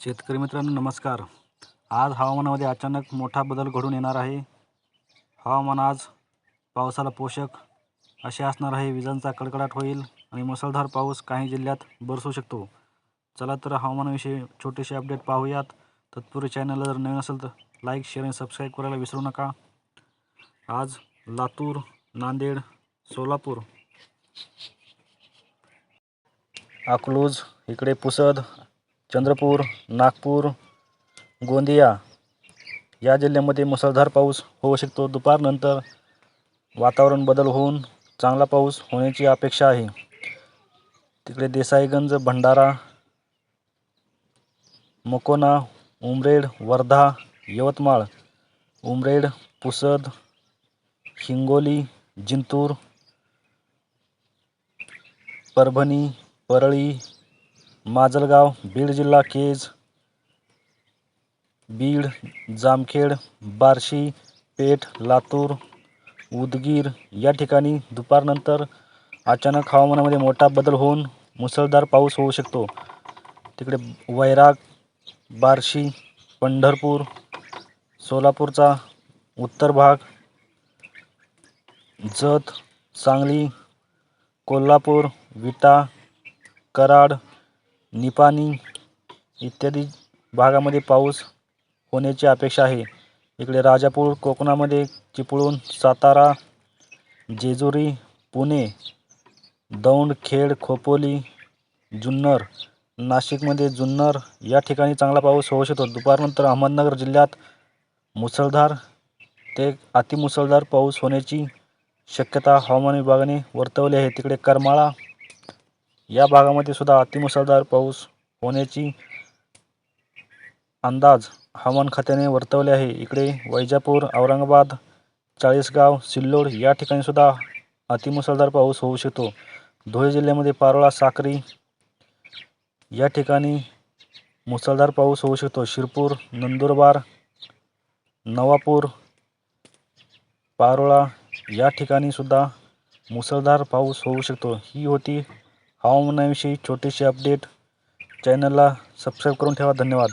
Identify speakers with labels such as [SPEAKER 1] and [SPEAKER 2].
[SPEAKER 1] शेतकरी मित्रांनो नमस्कार. आज हवामानामध्ये अचानक मोठा बदल घडून येणार आहे. हवामान आज पावसाला पोषक असे असणार आहे. विजांचा कडकडाट होईल आणि मुसळधार पाऊस काही जिल्ह्यात बरसू शकतो. चला तर हवामानाविषयी छोटेसे अपडेट पाहूयात. तत्पूर्वी चॅनलला जर नवीन असेल तर लाईक शेअर आणि सबस्क्राईब करायला विसरू नका. आज लातूर नांदेड सोलापूर. अकलूज इकडे पुसद चंद्रपूर नागपूर गोंदिया या जिल्ह्यामध्ये मुसळधार पाऊस होऊ शकतो. दुपारनंतर वातावरण बदल होऊन चांगला पाऊस होण्याची अपेक्षा आहे. तिकडे देसाईगंज भंडारा मकोना उमरेड वर्धा यवतमाळ उमरेड पुसद हिंगोली जिंतूर परभणी परळी माजलगाव बीड जिल्हा केज बीड जामखेड बार्शी पेठ लातूर उदगीर या ठिकाणी दुपारनंतर अचानक हवामानामध्ये मोठा बदल होऊन मुसळधार पाऊस होऊ शकतो. तिकडे वैराग बार्शी पंढरपूर सोलापूरचा उत्तर भाग जत सांगली कोल्हापूर विटा कराड निपाणी इत्यादी भागामध्ये पाऊस होण्याची अपेक्षा आहे. इकडे राजापूर कोकणामध्ये चिपळूण सातारा जेजुरी पुणे दौंड खेड खोपोली जुन्नर नाशिकमध्ये जुन्नर या ठिकाणी चांगला पाऊस होऊ शकतो. दुपारनंतर अहमदनगर जिल्ह्यात मुसळधार ते अतिमुसळधार पाऊस होण्याची शक्यता हवामान विभागाने वर्तवली आहे. तिकडे करमाळा या भागामध्ये सुद्धा अतिमुसळधार पाऊस होण्याची अंदाज हवामान खात्याने वर्तवले आहे. इकडे वैजापूर औरंगाबाद चाळीसगाव सिल्लोड या ठिकाणी सुद्धा अतिमुसळधार पाऊस होऊ शकतो. धुळे जिल्ह्यामध्ये पारोळा साक्री या ठिकाणी मुसळधार पाऊस होऊ शकतो. शिरपूर नंदुरबार नवापूर पारोळा या ठिकाणी सुद्धा मुसळधार पाऊस होऊ शकतो. ही होती हवामानाविषयी छोटीशी अपडेट. चॅनलला सबस्क्राईब करून ठेवा. धन्यवाद.